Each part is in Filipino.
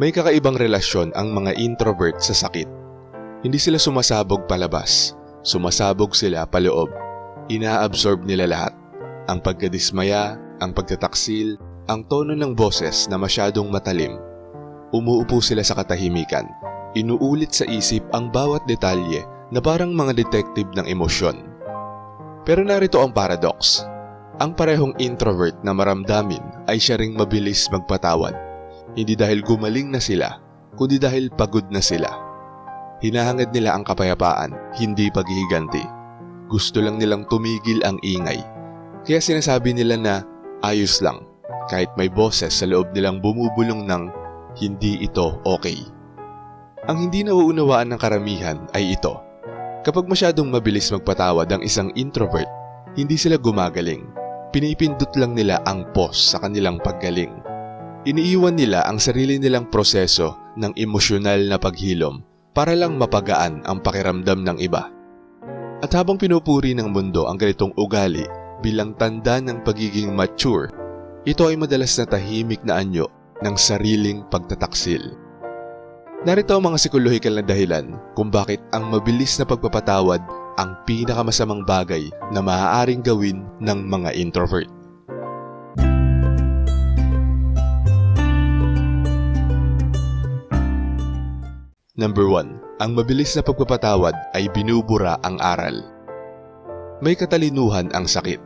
May kakaibang relasyon ang mga introvert sa sakit. Hindi sila sumasabog palabas, sumasabog sila paloob. Inaabsorb nila lahat. Ang pagkadismaya, ang pagtataksil, ang tono ng boses na masyadong matalim. Umuupo sila sa katahimikan. Inuulit sa isip ang bawat detalye na parang mga detective ng emosyon. Pero narito ang paradox. Ang parehong introvert na maramdamin ay siya ring mabilis magpatawad. Hindi dahil gumaling na sila, kundi dahil pagod na sila. Hinahangad nila ang kapayapaan, hindi paghihiganti. Gusto lang nilang tumigil ang ingay. Kaya sinasabi nila na ayos lang, kahit may boses sa loob nilang bumubulong ng hindi ito okay. Ang hindi nauunawaan ng karamihan ay ito. Kapag masyadong mabilis magpatawad ang isang introvert, hindi sila gumagaling. Pinipindot lang nila ang pause sa kanilang paggaling. Iniiwan nila ang sarili nilang proseso ng emosyonal na paghilom para lang mapagaan ang pakiramdam ng iba. At habang pinupuri ng mundo ang ganitong ugali bilang tanda ng pagiging mature, ito ay madalas na tahimik na anyo ng sariling pagtataksil. Narito ang mga psikolohikal na dahilan kung bakit ang mabilis na pagpapatawad ang pinakamasamang bagay na maaaring gawin ng mga introvert. Number 1. Ang mabilis na pagpapatawad ay binubura ang aral. May katalinuhan ang sakit.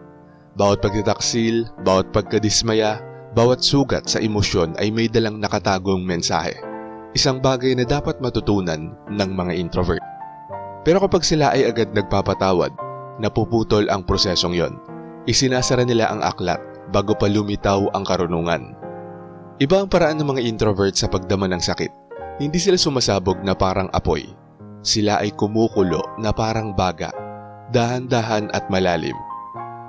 Bawat pagtitaksil, bawat pagkadismaya, bawat sugat sa emosyon ay may dalang nakatagong mensahe. Isang bagay na dapat matutunan ng mga introvert. Pero kapag sila ay agad nagpapatawad, napuputol ang prosesong yon. Isinasara nila ang aklat bago pa lumitaw ang karunungan. Iba ang paraan ng mga introvert sa pagdama ng sakit. Hindi sila sumasabog na parang apoy. Sila ay kumukulo na parang baga, dahan-dahan at malalim.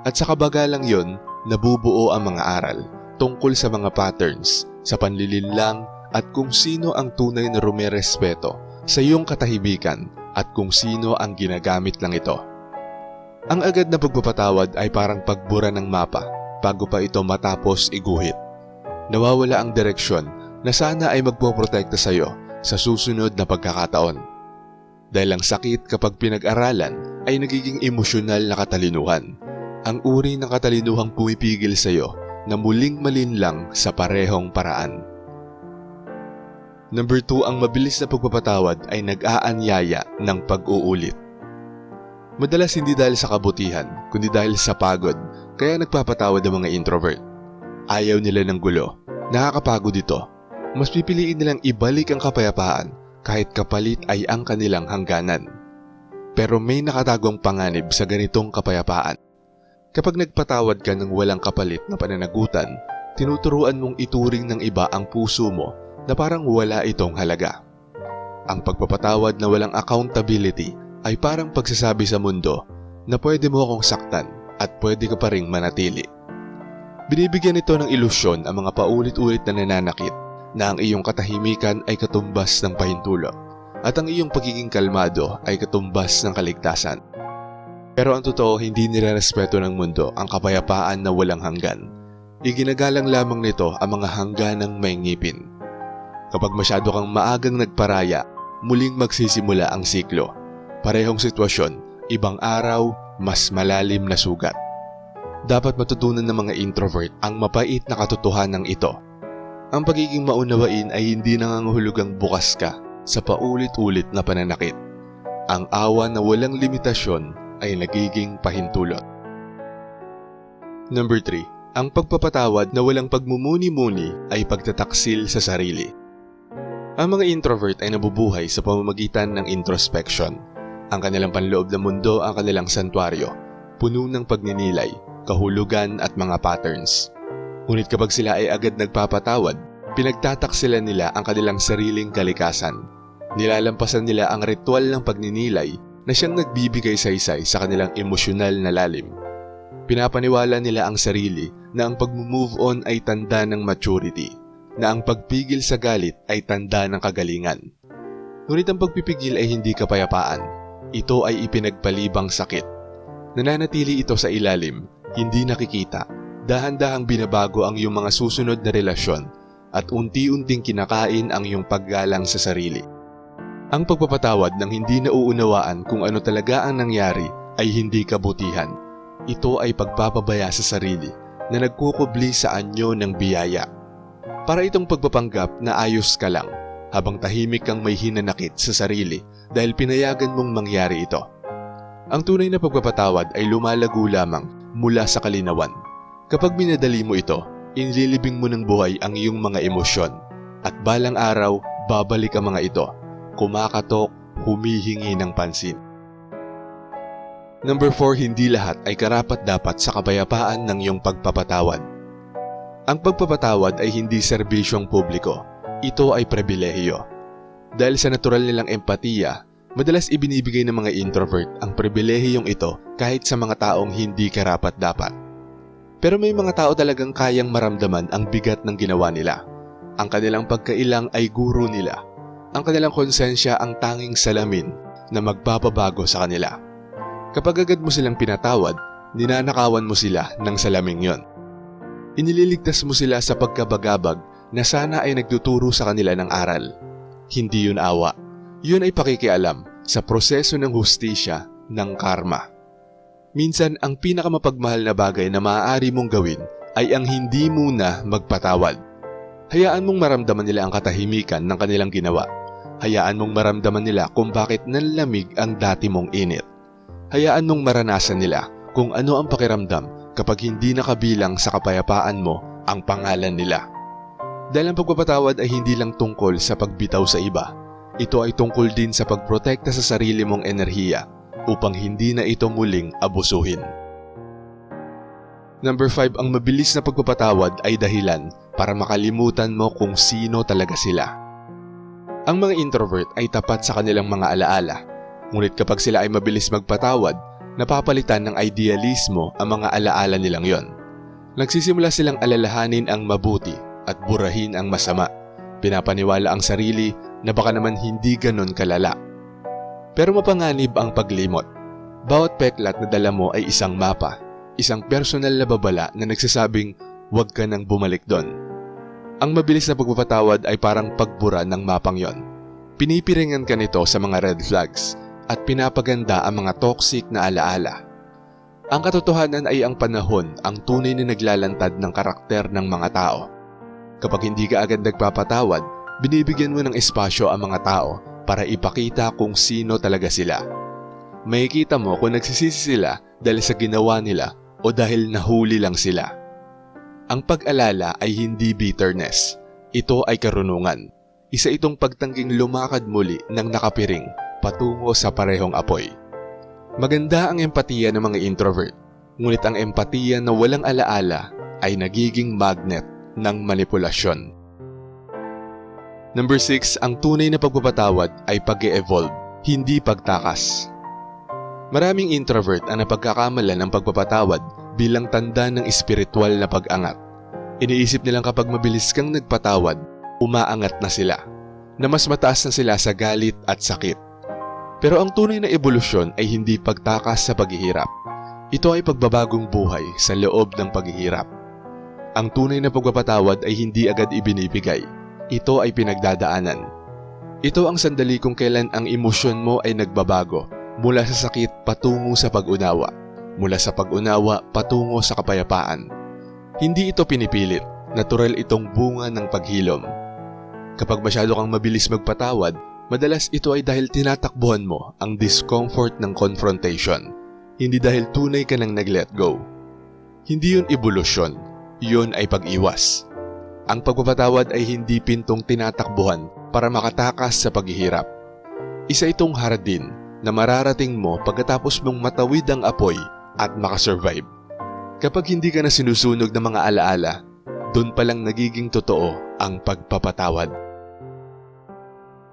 At sa kabagalang yon, nabubuo ang mga aral tungkol sa mga patterns, sa panlilinlang at kung sino ang tunay na rumerespeto sa iyong katahimikan at kung sino ang ginagamit lang ito. Ang agad na pagpapatawad ay parang pagbura ng mapa bago pa ito matapos iguhit. Nawawala ang direksyon na sana ay magpoprotekta sa iyo sa susunod na pagkakataon. Dahil ang sakit kapag pinag-aralan ay nagiging emosyonal na katalinuhan. Ang uri ng katalinuhang pumipigil sa iyo na muling malinlang sa parehong paraan. Number 2, ang mabilis na pagpapatawad ay nag-aanyaya ng pag-uulit. Madalas hindi dahil sa kabutihan, kundi dahil sa pagod, kaya nagpapatawad ang mga introvert. Ayaw nila ng gulo. Nakakapagod ito. Mas pipiliin nilang ibalik ang kapayapaan kahit kapalit ay ang kanilang hangganan. Pero may nakatagong panganib sa ganitong kapayapaan. Kapag nagpatawad ka ng walang kapalit na pananagutan, tinuturuan mong ituring ng iba ang puso mo na parang wala itong halaga. Ang pagpapatawad na walang accountability ay parang pagsasabi sa mundo na pwede mo akong saktan at pwede ka pa ring manatili. Binibigyan ito ng ilusyon ang mga paulit-ulit na nananakit na ang iyong katahimikan ay katumbas ng pahintulot at ang iyong pagiging kalmado ay katumbas ng kaligtasan. Pero ang totoo, hindi nirerespeto ng mundo ang kapayapaan na walang hanggan. Iginagalang lamang nito ang mga hangganang may ngipin. Kapag masyado kang maagang nagparaya, muling magsisimula ang siklo. Parehong sitwasyon, ibang araw, mas malalim na sugat. Dapat matutunan ng mga introvert ang mapait na katotohanan ito. Ang pagiging maunawain ay hindi nangangahulugang bukas ka sa paulit-ulit na pananakit. Ang awa na walang limitasyon ay nagiging pahintulot. Number 3. Ang pagpapatawad na walang pagmumuni-muni ay pagtataksil sa sarili. Ang mga introvert ay nabubuhay sa pamamagitan ng introspection. Ang kanilang panloob na mundo ang kanilang santuaryo, puno ng pagninilay, kahulugan at mga patterns. Ngunit kapag sila ay agad nagpapatawad, pinagtataksilan nila ang kanilang sariling kalikasan. Nilalampasan nila ang ritual ng pagninilay na siyang nagbibigay saysay sa kanilang emosyonal na lalim. Pinapaniwala nila ang sarili na ang pag-move on ay tanda ng maturity na ang pagpigil sa galit ay tanda ng kagalingan. Ngunit ang pagpipigil ay hindi kapayapaan. Ito ay ipinagpalibang sakit. Nananatili ito sa ilalim, hindi nakikita. Dahan-dahang binabago ang iyong mga susunod na relasyon at unti-unting kinakain ang iyong paggalang sa sarili. Ang pagpapatawad ng hindi nauunawaan kung ano talaga ang nangyari ay hindi kabutihan. Ito ay pagpapabaya sa sarili na nagkukubli sa anyo ng biyaya. Para itong pagpapanggap na ayos ka lang habang tahimik kang may hinanakit sa sarili dahil pinayagan mong mangyari ito. Ang tunay na pagpapatawad ay lumalago lamang mula sa kalinawan. Kapag minadali mo ito, inililibing mo ng buhay ang iyong mga emosyon at balang araw babalik ang mga ito, kumakatok, humihingi ng pansin. Number 4, hindi lahat ay karapat dapat sa kapayapaan ng iyong pagpapatawad. Ang pagpapatawad ay hindi serbisyong publiko. Ito ay pribilehiyo. Dahil sa natural nilang empatiya, madalas ibinibigay ng mga introvert ang pribilehiyong ito kahit sa mga taong hindi karapat dapat. Pero may mga tao talagang kayang maramdaman ang bigat ng ginawa nila. Ang kanilang pagkailang ay guro nila. Ang kanilang konsensya ang tanging salamin na magpapabago sa kanila. Kapag agad mo silang pinatawad, ninanakawan mo sila ng salaming yon. Inililigtas mo sila sa pagkabagabag na sana ay nagtuturo sa kanila ng aral. Hindi yun awa. Yun ay pakikialam sa proseso ng hustisya ng karma. Minsan, ang pinakamapagmahal na bagay na maaari mong gawin ay ang hindi muna magpatawad. Hayaan mong maramdaman nila ang katahimikan ng kanilang ginawa. Hayaan mong maramdaman nila kung bakit nanlamig ang dati mong init. Hayaan mong maranasan nila kung ano ang pakiramdam kapag hindi nakabilang sa kapayapaan mo ang pangalan nila. Dahil ang pagpapatawad ay hindi lang tungkol sa pagbitaw sa iba. Ito ay tungkol din sa pagprotekta sa sarili mong enerhiya upang hindi na ito muling abusuhin. Number 5, ang mabilis na pagpapatawad ay dahilan para makalimutan mo kung sino talaga sila. Ang mga introvert ay tapat sa kanilang mga alaala, ngunit kapag sila ay mabilis magpatawad, napapalitan ng idealismo ang mga alaala nilang yon. Nagsisimula silang alalahanin ang mabuti at burahin ang masama. Pinapaniwala ang sarili na baka naman hindi ganon kalala. Pero mapanganib ang paglimot. Bawat peklat na dala mo ay isang mapa, isang personal na babala na nagsasabing huwag ka nang bumalik doon. Ang mabilis na pagpapatawad ay parang pagbura ng mapang yon. Pinipiringan ka nito sa mga red flags at pinapaganda ang mga toxic na alaala. Ang katotohanan ay ang panahon ang tunay na naglalantad ng karakter ng mga tao. Kapag hindi ka agad nagpapatawad, binibigyan mo ng espasyo ang mga tao para ipakita kung sino talaga sila. Makikita mo kung nagsisisi sila dahil sa ginawa nila o dahil nahuli lang sila. Ang pag-alala ay hindi bitterness. Ito ay karunungan. Isa itong pagtangking lumakad muli ng nakapiring patungo sa parehong apoy. Maganda ang empatiya ng mga introvert, ngunit ang empatiya na walang alaala ay nagiging magnet ng manipulasyon. Number 6, ang tunay na pagpapatawad ay pag evolve hindi pagtakas. Maraming introvert ang napagkakamalan ng pagpapatawad bilang tanda ng espiritual na pag-angat. Iniisip nilang kapag mabilis kang nagpatawad, umaangat na sila, na mas mataas na sila sa galit at sakit. Pero ang tunay na ebolusyon ay hindi pagtakas sa paghihirap. Ito ay pagbabagong buhay sa loob ng paghihirap. Ang tunay na pagpapatawad ay hindi agad ibinibigay. Ito ay pinagdadaanan. Ito ang sandali kung kailan ang emosyon mo ay nagbabago mula sa sakit patungo sa pag-unawa, mula sa pag-unawa patungo sa kapayapaan. Hindi ito pinipilit, natural itong bunga ng paghilom. Kapag masyado kang mabilis magpatawad, madalas ito ay dahil tinatakbuhan mo ang discomfort ng confrontation, hindi dahil tunay ka nang nag-let go. Hindi yun evolusyon, yun ay pag-iwas. Ang pagpapatawad ay hindi pintong tinatakbuhan para makatakas sa paghihirap. Isa itong hardin na mararating mo pagkatapos mong matawid ang apoy at makasurvive. Kapag hindi ka na sinusunog ng mga alaala, doon pa lang nagiging totoo ang pagpapatawad.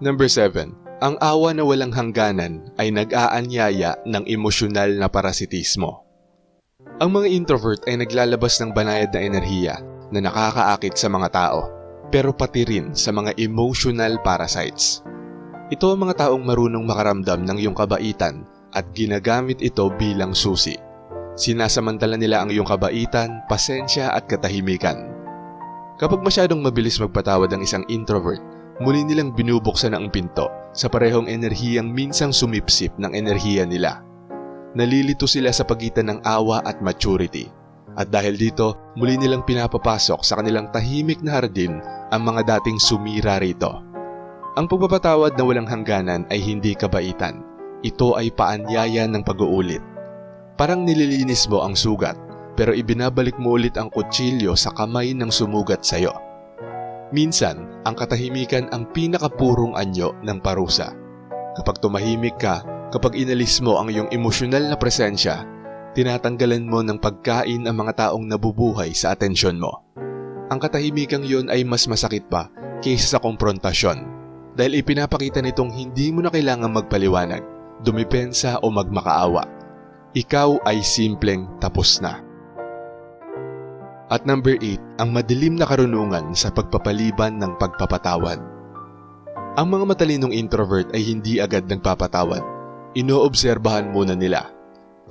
Number 7. Ang awa na walang hangganan ay nag-aanyaya ng emosyonal na parasitismo. Ang mga introvert ay naglalabas ng banayad na enerhiya na nakakaakit sa mga tao, pero pati rin sa mga emotional parasites. Ito ang mga taong marunong makaramdam ng iyong kabaitan at ginagamit ito bilang susi. Sinasamantala nila ang iyong kabaitan, pasensya at katahimikan. Kapag masyadong mabilis magpatawad ang isang introvert, muli nilang binubuksan ang pinto sa parehong enerhiyang minsang sumipsip ng enerhiya nila. Nalilito sila sa pagitan ng awa at maturity. At dahil dito, muli nilang pinapapasok sa kanilang tahimik na hardin ang mga dating sumira rito. Ang pagpapatawad na walang hangganan ay hindi kabaitan. Ito ay paanyaya ng pag-uulit. Parang nililinis mo ang sugat, pero ibinabalik mo ulit ang kutsilyo sa kamay ng sumugat sa'yo. Minsan, ang katahimikan ang pinakapurong anyo ng parusa. Kapag tumahimik ka, kapag inalis mo ang iyong emosyonal na presensya, tinatanggalan mo ng pagkain ang mga taong nabubuhay sa atensyon mo. Ang katahimikang yon ay mas masakit pa kaysa sa komprontasyon dahil ipinapakita nitong hindi mo na kailangan magpaliwanag, dumipensa o magmakaawa. Ikaw ay simpleng tapos na. At number 8, ang madilim na karunungan sa pagpapaliban ng pagpapatawad. Ang mga matalinong introvert ay hindi agad nagpapatawad. Inoobserbahan muna nila.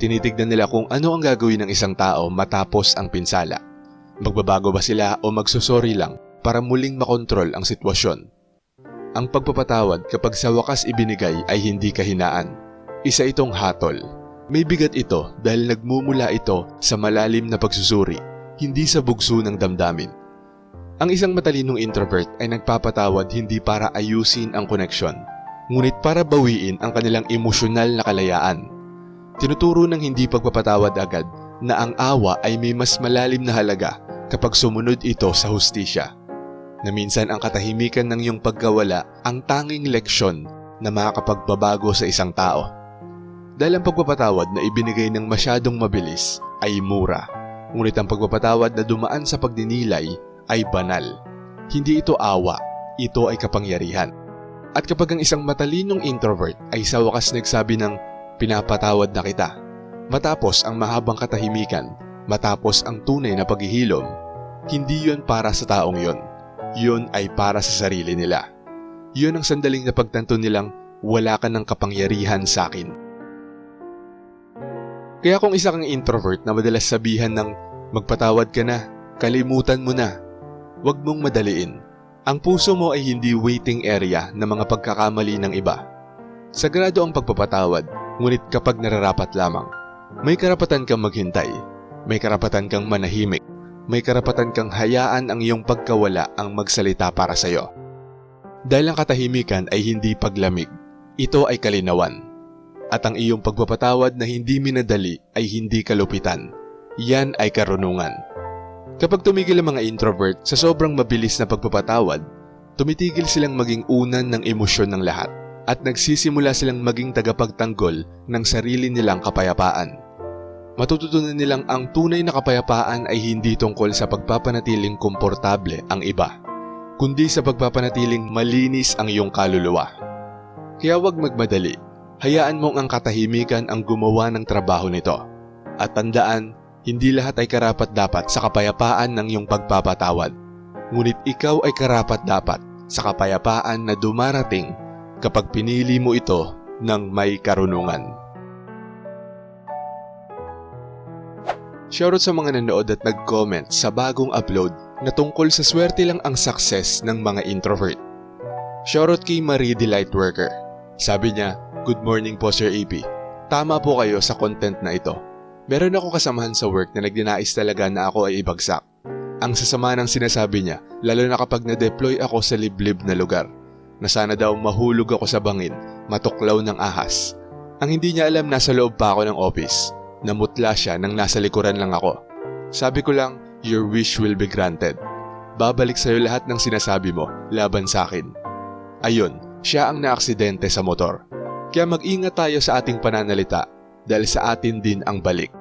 Tinitignan nila kung ano ang gagawin ng isang tao matapos ang pinsala. Magbabago ba sila o magsusori lang para muling makontrol ang sitwasyon? Ang pagpapatawad kapag sa wakas ibinigay ay hindi kahinaan. Isa itong hatol. May bigat ito dahil nagmumula ito sa malalim na pagsusuri hindi sa bugso ng damdamin. Ang isang matalinong introvert ay nagpapatawad hindi para ayusin ang koneksyon, ngunit para bawiin ang kanilang emosyonal na kalayaan. Tinuturo ng hindi pagpapatawad agad na ang awa ay may mas malalim na halaga kapag sumunod ito sa hustisya. Na minsan ang katahimikan ng iyong pagkawala ang tanging leksyon na makakapagbabago sa isang tao. Dahil ang pagpapatawad na ibinigay ng masyadong mabilis ay mura Ngunit ang pagpapatawad na dumaan sa pagdinilay ay banal. Hindi ito awa, ito ay kapangyarihan. At kapag ang isang matalinong introvert ay sa wakas nagsabi ng pinapatawad na kita, matapos ang mahabang katahimikan, matapos ang tunay na paghihilom, hindi yon para sa taong yon. Yon ay para sa sarili nila. Yon ang sandaling na pagtanto nilang wala ka ng kapangyarihan sa akin. Kaya kung isa kang introvert na madalas sabihan ng magpatawad ka na, kalimutan mo na, huwag mong madaliin. Ang puso mo ay hindi waiting area ng mga pagkakamali ng iba. Sagrado ang pagpapatawad, ngunit kapag nararapat lamang. May karapatan kang maghintay, may karapatan kang manahimik, may karapatan kang hayaan ang iyong pagkawala ang magsalita para sa iyo. Dahil ang katahimikan ay hindi paglamig, ito ay kalinawan at ang iyong pagpapatawad na hindi minadali ay hindi kalupitan. Yan ay karunungan. Kapag tumigil ang mga introvert sa sobrang mabilis na pagpapatawad, tumitigil silang maging unan ng emosyon ng lahat at nagsisimula silang maging tagapagtanggol ng sarili nilang kapayapaan. Matututunan nilang ang tunay na kapayapaan ay hindi tungkol sa pagpapanatiling komportable ang iba, kundi sa pagpapanatiling malinis ang iyong kaluluwa. Kaya huwag magmadali hayaan mong ang katahimikan ang gumawa ng trabaho nito. At tandaan, hindi lahat ay karapat dapat sa kapayapaan ng iyong pagpapatawad. Ngunit ikaw ay karapat dapat sa kapayapaan na dumarating kapag pinili mo ito ng may karunungan. Shoutout sa mga nanood at nag-comment sa bagong upload na tungkol sa swerte lang ang success ng mga introvert. Shoutout kay Marie the Lightworker. Sabi niya, Good morning po Sir AP. Tama po kayo sa content na ito. Meron ako kasamahan sa work na nagdinais talaga na ako ay ibagsak. Ang sasama ng sinasabi niya, lalo na kapag na-deploy ako sa liblib na lugar, na sana daw mahulog ako sa bangin, matuklaw ng ahas. Ang hindi niya alam nasa loob pa ako ng office. Namutla siya nang nasa likuran lang ako. Sabi ko lang, your wish will be granted. Babalik sa'yo lahat ng sinasabi mo laban sa akin. Ayun, siya ang naaksidente sa motor. Kaya mag-ingat tayo sa ating pananalita dahil sa atin din ang balik.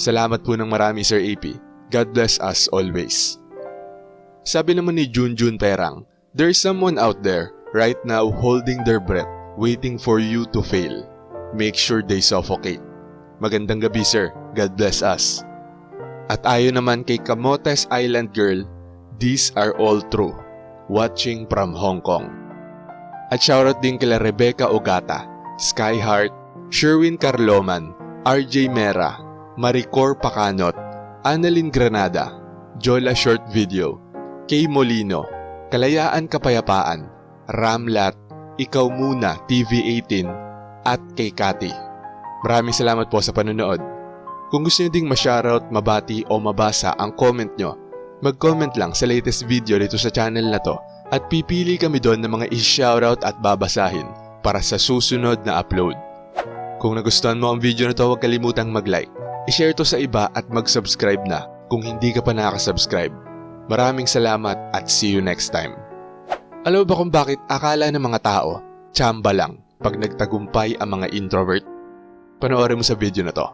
Salamat po ng marami Sir AP. God bless us always. Sabi naman ni Junjun Perang, There's someone out there right now holding their breath waiting for you to fail. Make sure they suffocate. Magandang gabi sir. God bless us. At ayon naman kay Camotes Island Girl, these are all true. Watching from Hong Kong. At shoutout din kila Rebecca Ogata, Skyheart, Sherwin Carloman, RJ Mera, Maricor Pacanot, Annalyn Granada, Jola Short Video, Kay Molino, Kalayaan Kapayapaan, Ramlat, Ikaw Muna TV18 at kay Kati. Maraming salamat po sa panonood. Kung gusto nyo ding ma-shoutout, mabati o mabasa ang comment nyo, mag-comment lang sa latest video dito sa channel na to at pipili kami doon ng mga i-shoutout at babasahin para sa susunod na upload. Kung nagustuhan mo ang video na to, huwag kalimutang mag-like, i-share to sa iba at mag-subscribe na kung hindi ka pa nakaka-subscribe. Maraming salamat at see you next time. Alam ba kung bakit akala ng mga tao, tsamba lang pag nagtagumpay ang mga introvert? Panoorin mo sa video na to.